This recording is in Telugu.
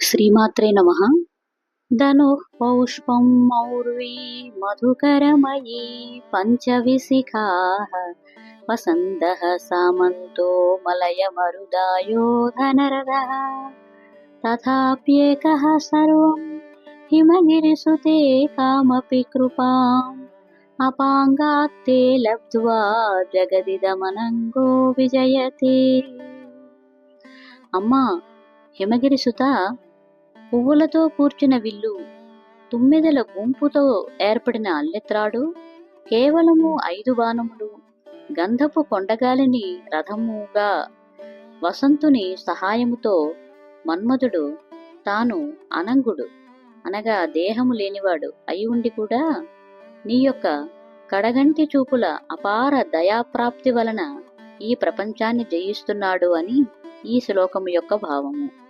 శ్రీమాత్రే నమ. ధను పౌష్పం మౌర్వీ మధుకరమయీ పంచవిశిఖా. వసంత సామంతో మలయమరుదాయో ధనరద తథాప్యేక సర్వం హిమగిరిసుతే కామపి కృపాం. అపాంగాత్తే లబ్ధ్వా జగదిదమనంగో విజయతే. అమ్మా హిమగిరి సుత పువ్వులతో కూర్చిన విల్లు తుమ్మెదల గుంపుతో ఏర్పడిన అల్లెత్రాడు కేవలము ఐదు బాణములు గంధపు కొండగాలిని రథముగా వసంతుని సహాయముతో మన్మధుడు తాను అనంగుడు అనగా దేహము లేనివాడు అయి ఉండి కూడా నీ యొక్క కడగంటి చూపుల అపార దయాప్రాప్తి వలన ఈ ప్రపంచాన్ని జయిస్తున్నాడు అని ఈ శ్లోకము యొక్క భావము.